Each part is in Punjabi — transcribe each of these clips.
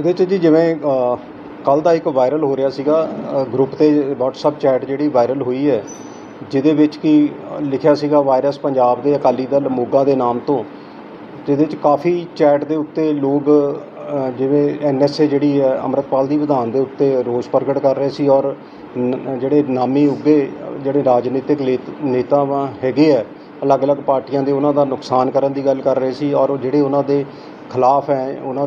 ਇਹਦੇ 'ਚ ਜੀ ਜਿਵੇਂ ਕੱਲ ਦਾ ਇੱਕ ਵਾਇਰਲ ਹੋ ਰਿਹਾ ਸੀਗਾ ਗਰੁੱਪ ਤੇ WhatsApp ਚੈਟ ਜਿਹੜੀ ਵਾਇਰਲ ਹੋਈ ਹੈ ਜਿਹਦੇ ਵਿੱਚ ਕੀ ਲਿਖਿਆ ਸੀਗਾ ਵਾਇਰਸ ਪੰਜਾਬ ਦੇ ਅਕਾਲੀ ਦਲ ਮੋਗਾ ਦੇ ਨਾਮ ਤੋਂ ਜਿਹਦੇ 'ਚ ਕਾਫੀ ਚੈਟ ਦੇ ਉੱਤੇ ਲੋਕ ਅ, ਜਿਵੇਂ ਐਨਐਸਏ ਜਿਹੜੀ ਹੈ ਅੰਮ੍ਰਿਤਪਾਲ ਦੀ ਵਿਧਾਨ ਦੇ ਉੱਤੇ ਰੋਸ ਪ੍ਰਗਟ ਕਰ ਰਹੇ ਸੀ ਔਰ ਜਿਹੜੇ ਨਾਮੀ ਉੱਗੇ ਜਿਹੜੇ ਰਾਜਨੀਤਿਕ ਲੇਤ- ਨੇਤਾਵਾਂ ਹੈਗੇ ਆ ਅਲੱਗ-ਅਲੱਗ ਪਾਰਟੀਆਂ ਦੇ ਉਹਨਾਂ ਦਾ ਨੁਕਸਾਨ ਕਰਨ ਦੀ ਗੱਲ ਕਰ ਰਹੇ ਸੀ ਔਰ ਜਿਹੜੇ ਉਹਨਾਂ ਦੇ ਖਿਲਾਫ ਹੈ ਉਹਨਾਂ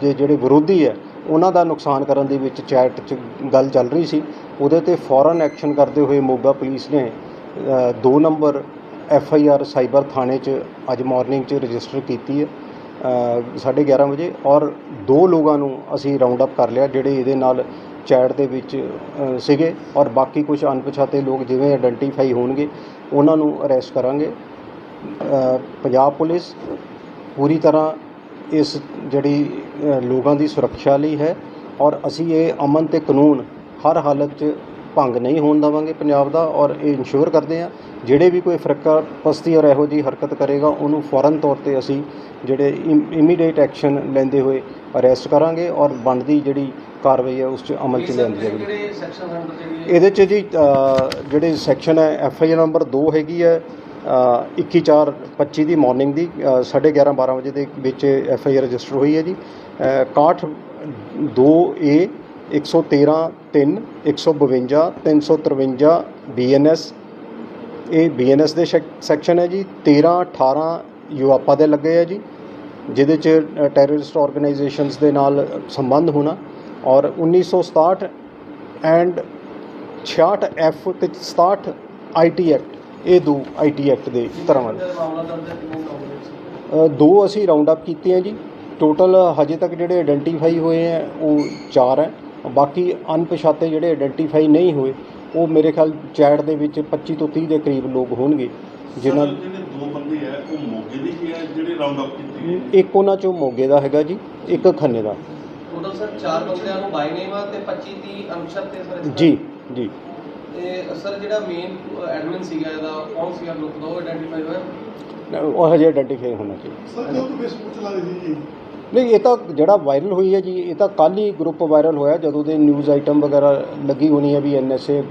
ਦੇ ਜਿਹੜੇ ਵਿਰੋਧੀ ਹੈ ਉਹਨਾਂ ਦਾ ਨੁਕਸਾਨ ਕਰਨ ਦੇ ਵਿੱਚ ਚੈਟ 'ਚ ਗੱਲ ਚੱਲ ਰਹੀ ਸੀ। ਉਹਦੇ ਤੇ ਫੌਰਨ ਐਕਸ਼ਨ ਕਰਦੇ ਹੋਏ ਮੋਗਾ ਪੁਲਿਸ ਨੇ 2 number F I R cyber ਥਾਣੇ 'ਚ ਅੱਜ ਮਾਰਨਿੰਗ 'ਚ ਰਜਿਸਟਰ ਕੀਤੀ ਹੈ ਅ, ਸਾਢੇ 11 ਵਜੇ ਔਰ ਦੋ ਲੋਕਾਂ ਨੂੰ ਅਸੀਂ ਰਾਉਂਡ ਅਪ ਕਰ ਲਿਆ ਜਿਹੜੇ ਇਹਦੇ ਨਾਲ ਚੈਟ ਦੇ ਵਿੱਚ ਸੀਗੇ ਔਰ ਬਾਕੀ ਕੁਝ ਅਣਪਛਾਤੇ ਲੋਕ ਜਿਵੇਂ ਆਇਡੈਂਟੀਫਾਈ ਹੋਣਗੇ ਉਹਨਾਂ ਨੂੰ ਅਰੈਸਟ ਕਰਾਂਗੇ। ਪੰਜਾਬ ਪੁਲਿਸ ਪੂਰੀ ਤਰ੍ਹਾਂ ਇਸ ਜਿਹੜੀ ਲੋਕਾਂ ਦੀ ਸੁਰੱਖਿਆ ਲਈ ਹੈ ਔਰ ਅਸੀਂ ਇਹ ਅਮਨ ਤੇ ਕਾਨੂੰਨ ਹਰ ਹਾਲਤ 'ਚ ਭੰਗ ਨਹੀਂ ਹੋਣ ਦੇਵਾਂਗੇ ਪੰਜਾਬ ਦਾ ਔਰ ਇਹ ਇਨਸ਼ੋਰ ਕਰਦੇ ਆ ਜਿਹੜੇ ਵੀ ਕੋਈ ਫਰਕਾ ਪਸਤੀ ਔਰ ਇਹੋ ਜਿਹੀ ਹਰਕਤ ਕਰੇਗਾ ਉਹਨੂੰ ਫੌਰਨ ਤੌਰ ਤੇ ਅਸੀਂ ਜਿਹੜੇ ਇਮੀਡੀਏਟ ਐਕਸ਼ਨ ਲੈਂਦੇ ਹੋਏ ਅਰੈਸਟ ਕਰਾਂਗੇ ਔਰ ਬਣਦੀ ਜਿਹੜੀ ਕਾਰਵਾਈ ਹੈ ਉਸ 'ਚ ਅਮਲ 'ਚ ਲਿਆਂਦੀ ਜਾਵੇਗੀ। ਇਹਦੇ 'ਚ ਜੀ ਜਿਹੜੇ ਸੈਕਸ਼ਨ ਹੈ ਐਫ ਆਈ ਆਰ ਨੰਬਰ 2 ਹੈਗੀ ਹੈ 21/4/25 ਦੀ ਮਾਰਨਿੰਗ ਦੀ 11:30 12 ਵਜੇ ਦੇ ਵਿੱਚ ਐਫ ਆਈ ਆਰ ਰਜਿਸਟਰ ਹੋਈ ਹੈ ਜੀ। ਅ, 61 2 ਏ 113 3 152 353 ਬੀ ਐਨ ਐਸ। ਇਹ ਬੀ ਐਨ ਐਸ ਦੇ ਸੈਕਸ਼ਨ ਹੈ ਜੀ। 13 18 ਯੂਆਪਾ ਦੇ ਲੱਗੇ ਆ ਜੀ ਜਿਹਦੇ ਚ ਟੈਰਰਿਸਟ ਆਰਗੇਨਾਈਜੇਸ਼ਨਸ ਦੇ ਨਾਲ ਸੰਬੰਧ ਹੋਣਾ। ਔਰ 1967 ਐਂਡ 66 ਐਫ ਤੇ 67 ਆਈਟੀ ਐਕਟ ਇਹ ਦੋ ਆਈਟੀ ਐਕਟ ਦੇ ਸੀ ਅ, ਦੋ ਅਸੀਂ ਰਾਉਂਡ ਅਪ ਕੀਤੇ ਆ ਜੀ। ਟੋਟਲ ਹਜੇ ਤੱਕ ਜਿਹੜੇ ਆਇਡੈਂਟੀਫਾਈ ਹੋਏ ਆ ਉਹ ਚਾਰ ਹੈ ਬਾਕੀ ਅਣਪਛਾਤੇ ਜਿਹੜੇ ਆਇਡੈਂਟੀਫਾਈ ਨਹੀਂ ਹੋਏ ਉਹ ਮੇਰੇ ਖਿਆਲ ਚੈਟ ਦੇ ਵਿੱਚ 25 ਤੋਂ 30 ਦੇ ਕਰੀਬ ਲੋਕ ਹੋਣਗੇ ਜਿਨ੍ਹਾਂ ਜਿਹੜੇ ਦੋ ਬੰਦੇ ਹੈ ਉਹ ਮੋਗੇ ਦੇ ਹੀ ਹੈ ਜਿਹੜੇ ਰਾਉਂਡ ਅਪ ਕੀਤੇ ਇੱਕ ਉਹਨਾਂ ਚੋਂ ਮੋਗੇ ਦਾ ਹੈਗਾ ਜੀ ਇੱਕ ਖੰਨੇ ਦਾ। ਟੋਟਲ ਸਰ ਚਾਰ ਬੰਦਿਆਂ ਨੂੰ ਬਾਈ ਨੇਮ ਆ ਤੇ 25 30 ਅਨਸ਼ਰ ਤੇ ਸਰ ਜੀ ਜੀ। ਤੇ ਸਰ ਜਿਹੜਾ ਮੇਨ ਐਡਮਿਨ ਸੀਗਾ ਇਹਦਾ ਕੌਣ ਸੀਗਾ ਗਰੁੱਪ ਦਾ ਉਹ ਆਇਡੈਂਟੀਫਾਈ ਹੋਇਆ? ਉਹ ਹਜੇ ਆਇਡੈਂਟੀਫਾਈ ਹੋਣਾ ਚਾਹੀਦਾ। ਸਰ ਜੋ ਕਿ ਫੇਸਬੁੱਕ ਚਲਾ ਰਹੀ ਸੀ ਜੀ? ਨਹੀਂ ਇਹ ਤਾਂ ਜਿਹੜਾ ਵਾਇਰਲ ਹੋਈ ਹੈ ਜੀ ਇਹ ਤਾਂ ਕੱਲ ਹੀ ਗਰੁੱਪ ਵਾਇਰਲ ਹੋਇਆ ਜਦੋਂ ਦੇ ਨਿਊਜ਼ ਆਈਟਮ ਵਗੈਰਾ ਲੱਗੀ ਹੋਣੀ ਹੈ ਵੀ ਐਨਐਸਏ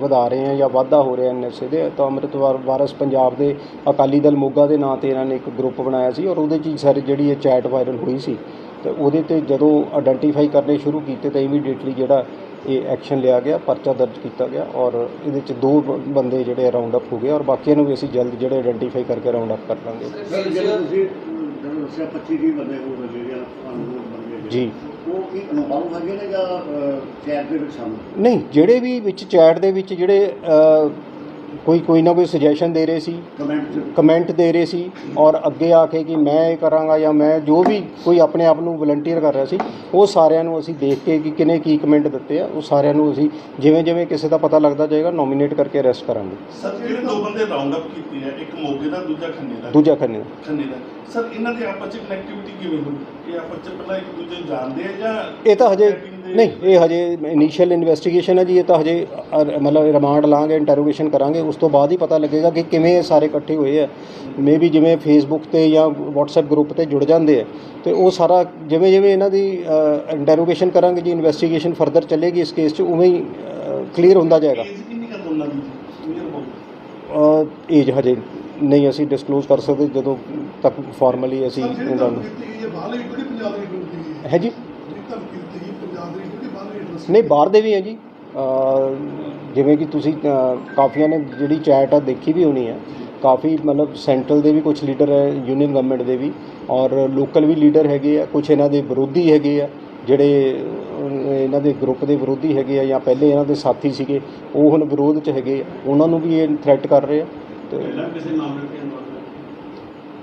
ਵਧਾ ਰਹੇ ਹੈ ਜਾਂ ਵਾਧਾ ਹੋ ਰਿਹਾ ਐਨਐਸਏ ਦੇ ਤਾਂ ਅੰਮ੍ਰਿਤਵਾਰ ਵਾਰਸ ਪੰਜਾਬ ਦੇ ਅਕਾਲੀ ਦਲ ਮੋਗਾ ਦੇ ਨਾਂ ਤੇ ਇਹਨਾਂ ਨੇ ਇੱਕ ਗਰੁੱਪ ਬਣਾਇਆ ਸੀ ਔਰ ਉਹਦੇ 'ਚ ਹੀ ਸਾਰੀ ਜਿਹੜੀ ਇਹ ਚੈਟ ਵਾਇਰਲ ਹੋਈ ਸੀ। ਤੇ ਉਹਦੇ ਤੇ ਜਦੋਂ ਆਇਡੈਂਟੀਫਾਈ ਕਰਨੇ ਸ਼ੁਰੂ ਕੀਤੇ ਤਾਂ ਇਮੀਡੀਏਟਲੀ ਜਿਹੜਾ ਇਹ ਐਕਸ਼ਨ ਲਿਆ ਗਿਆ ਪਰਚਾ ਦਰਜ ਕੀਤਾ ਗਿਆ ਔਰ ਇਹਦੇ 'ਚ ਦੋ ਬੰਦੇ ਜਿਹੜੇ ਰਾਉਂਡ ਅਪ ਹੋ ਗਏ ਔਰ ਬਾਕੀਆਂ ਨੂੰ ਵੀ ਅਸੀਂ ਜਲਦ ਜਿਹੜੇ ਆਇਡੈਂਟੀਫਾਈ ਕਰਕੇ ਰਾਉਂਡ ਅਪ ਕਰ ਲਾਂਗੇ ਸਰ ਜਿਹੜਾ ਤੁਸੀਂ ਜਦੋਂ ਦੱਸਿਆ 25 ਦੀ ਬੰਦੇ ਹੋ ਗਏ ਜਿਹੜੇ ਅਨੁਭਵ ਬੰਦੇ ਨੇ, ਜੀ ਨਹੀਂ ਜਿਹੜੇ ਵੀ ਵਿੱਚ ਚੈਟ ਦੇ ਵਿੱਚ ਜਿਹੜੇ ਕੋਈ ਕੋਈ ਨਾ ਕੋਈ ਸੁਜੈਸ਼ਨ ਦੇ ਰਹੇ ਸੀ ਕਮੈਂਟ ਦੇ ਰਹੇ ਸੀ ਔਰ ਅੱਗੇ ਆ ਕੇ ਕਿ ਮੈਂ ਇਹ ਕਰਾਂਗਾ ਜਾਂ ਮੈਂ ਜੋ ਵੀ ਕੋਈ ਆਪਣੇ ਆਪ ਨੂੰ ਵਲੰਟੀਅਰ ਕਰ ਰਿਹਾ ਸੀ ਉਹ ਸਾਰਿਆਂ ਨੂੰ ਅਸੀਂ ਦੇਖ ਕੇ ਕਿ ਕਿਨੇ ਕੀ ਕਮੈਂਟ ਦਿੱਤੇ ਆ ਉਹ ਸਾਰਿਆਂ ਨੂੰ ਅਸੀਂ ਜਿਵੇਂ ਜਿਵੇਂ ਕਿਸੇ ਦਾ ਪਤਾ ਲੱਗਦਾ ਜਾਏਗਾ ਨੋਮੀਨੇਟ ਕਰਕੇ ਅਰੈਸਟ ਕਰਾਂਗੇ। ਸਰ ਜਿਹੜੇ ਦੋ ਬੰਦੇ ਰਾਉਂਡ ਅਪ ਕੀਤੇ ਹੈ ਇੱਕ ਮੋਗੇ ਦਾ ਦੂਜਾ ਖੰਨੇ ਦਾ। ਦੂਜਾ ਖੰਨੇ ਦਾ। ਖੰਨੇ ਦਾ। ਸਰ ਇਹਨਾਂ ਦੇ ਆਪਸ ਚ ਕਨੈਕਟੀਵਿਟੀ ਕਿਵੇਂ ਹੋਈ? ਇਹ ਆਪਸ ਚ ਪਹਿਲਾਂ ਇੱਕ ਦੂਜੇ ਜਾਣਦੇ ਆ ਜਾਂ ਇਹ ਤਾਂ ਹਜੇ ਨਹੀਂ ਇਹ ਹਜੇ ਇਨੀਸ਼ੀਅਲ ਇਨਵੈਸਟੀਗੇਸ਼ਨ ਹੈ ਜੀ ਇਹ ਤਾਂ ਹਜੇ ਮਤਲਬ ਰਿਮਾਂਡ ਲਾਂਗੇ ਇੰਟਰੋਗੇਸ਼ਨ ਕਰਾਂਗੇ ਉਸ ਤੋਂ ਬਾਅਦ ਹੀ ਪਤਾ ਲੱਗੇਗਾ ਕਿ ਕਿਵੇਂ ਇਹ ਸਾਰੇ ਇਕੱਠੇ ਹੋਏ ਆ। ਮੇਬੀ ਜਿਵੇਂ ਫੇਸਬੁੱਕ ਤੇ ਜਾਂ WhatsApp ਗਰੁੱਪ ਤੇ ਜੁੜ ਜਾਂਦੇ ਆ। ਤੇ ਉਹ ਸਾਰਾ ਜਿਵੇਂ ਜਿਵੇਂ ਇਹਨਾਂ ਦੀ ਇੰਟਰੋਗੇਸ਼ਨ ਕਰਾਂਗੇ ਜੀ ਇਨਵੈਸਟੀਗੇਸ਼ਨ ਫਰਦਰ ਚੱਲੇਗੀ ਇਸ ਕੇਸ 'ਚ ਉਵੇਂ ਹੀ ਕਲੀਅਰ ਹੁੰਦਾ ਜਾਏਗਾ। ਏਜ ਕਿੰਨੀ ਕਰ ਦੋਨਾਂ ਦੀ ਕਲੀਅਰ ਹੋ? ਗਈ ਏਜ ਹਜੇ ਨਹੀਂ ਅਸੀਂ ਡਿਸਕਲੋਜ਼ ਕਰ ਸਕਦੇ ਜਦੋਂ ਤੱਕ ਫਾਰਮਲੀ ਅਸੀਂ ਸਰ ਜਿਹੜੀ ਨੂੰ ਦਿੱਤੀ ਗਈ ਹੈ ਬਾਹਰਲੀ ਕਿਹੜੀ ਪੰਜਾਬ ਦੀ ਕੀਤੀ ਗਈ ਹੈ ਹੈ ਜੀ ਜਿਹੜੀ ਧਮਕੀ ਦਿੱਤੀ ਗਈ ਪੰਜਾਬ ਦੀ ਕਿਹੜੀ ਬਾਹਰਲੀ ਇੰਡਸਟਰੀ ਨਹੀਂ ਬਾਹਰ ਦੇ ਵੀ ਹੈ ਜੀ। ਅ, ਜਿਵੇਂ ਕਿ ਤੁਸੀਂ ਅ, ਕਾਫੀਆਂ ਨੇ ਜਿਹੜੀ ਚੈਟ ਆ ਦੇਖੀ ਵੀ ਹੋਣੀ ਹੈ। ਕਾਫੀ ਮਤਲਬ ਸੈਂਟਰਲ ਦੇ ਵੀ ਕੁਝ ਲੀਡਰ ਹੈ ਯੂਨੀਅਨ ਗਵਰਨਮੈਂਟ ਦੇ ਵੀ। ਔਰ ਲੋਕਲ ਵੀ ਲੀਡਰ ਹੈਗੇ ਆ ਕੁਝ ਇਹਨਾਂ ਦੇ ਵਿਰੋਧੀ ਹੈਗੇ ਆ ਜਿਹੜੇ ਅ, ਇਹਨਾਂ ਦੇ ਗਰੁੱਪ ਦੇ ਵਿਰੋਧੀ ਹੈਗੇ ਆ ਜਾਂ ਪਹਿਲੇ ਇਹਨਾਂ ਦੇ ਸਾਥੀ ਸੀਗੇ ਉਹ ਹੁਣ ਵਿਰੋਧ 'ਚ ਹੈਗੇ ਆ। ਉਹਨਾਂ ਨੂੰ ਵੀ ਇਹ ਥ੍ਰੈਟ ਕਰ ਰਹੇ ਆ। ਤੇ ਕਿਸੇ ਮਾਮਲੇ ਤੇ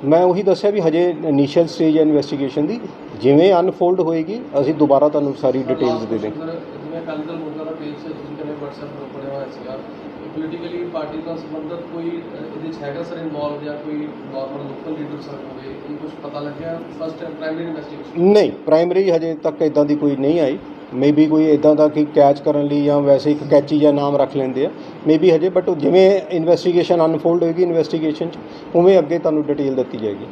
ਮੈਂ ਉਹੀ ਦੱਸਿਆ ਵੀ ਹਜੇ ਇਨੀਸ਼ੀਅਲ ਸਟੇਜ ਹੈ ਇਨਵੈਸਟੀਗੇਸ਼ਨ ਦੀ ਜਿਵੇਂ ਅਨਫੋਲਡ ਹੋਏਗੀ ਅਸੀਂ ਦੁਬਾਰਾ ਤੁਹਾਨੂੰ ਸਾਰੀ ਡਿਟੇਲਸ ਦੇ ਦੇਵਾਂਗੇ। ਜਿਵੇਂ ਅਕਾਲੀ ਦਲ ਮੋਗਾ ਦਾ ਪੇਜ ਤੁਸੀਂ ਕਹਿੰਦੇ WhatsApp ਗਰੁੱਪ ਬਣਿਆ ਹੋਇਆ ਸੀਗਾ ਪੋਲੀਟੀਕਲੀ ਪਾਰਟੀ ਨਾਲ ਸੰਬੰਧਿਤ ਕੋਈ ਇਹਦੇ ਚ ਹੈਗਾ ਸਰ ਇਨਵੋਲਵ ਜਾਂ ਕੋਈ ਨਾਰਮਲ ਲੋਕਲ ਲੀਡਰ ਸਰ ਹੋਵੇ ਇਹ ਕੁਝ ਪਤਾ ਲੱਗਿਆ ਫਸਟ ਪ੍ਰਾਇਮਰੀ ਇਨਵੈਸਟੀਗੇਸ਼ਨ ਨਹੀਂ ਪ੍ਰਾਇਮਰੀ ਹਜੇ ਤੱਕ ਇਦਾਂ ਦੀ ਕੋਈ ਨਹੀਂ ਆਈ। ਮੇਬੀ ਕੋਈ ਇਦਾਂ ਦਾ ਕਿ ਕੈਚ ਕਰਨ ਲਈ ਜਾਂ ਵੈਸੇ ਇੱਕ ਕੈਚੀ ਜਾਂ ਨਾਮ ਰੱਖ ਲੈਂਦੇ ਆ ਮੇਬੀ ਹਜੇ ਬਟ ਜਿਵੇਂ ਇਨਵੈਸਟੀਗੇਸ਼ਨ ਅਨਫੋਲਡ ਹੋਏਗੀ ਇਨਵੈਸਟੀਗੇਸ਼ਨ ਚ, ਉਵੇਂ ਅੱਗੇ ਤੁਹਾਨੂੰ ਡਿਟੇਲ ਦਿੱਤੀ ਜਾਏਗੀ।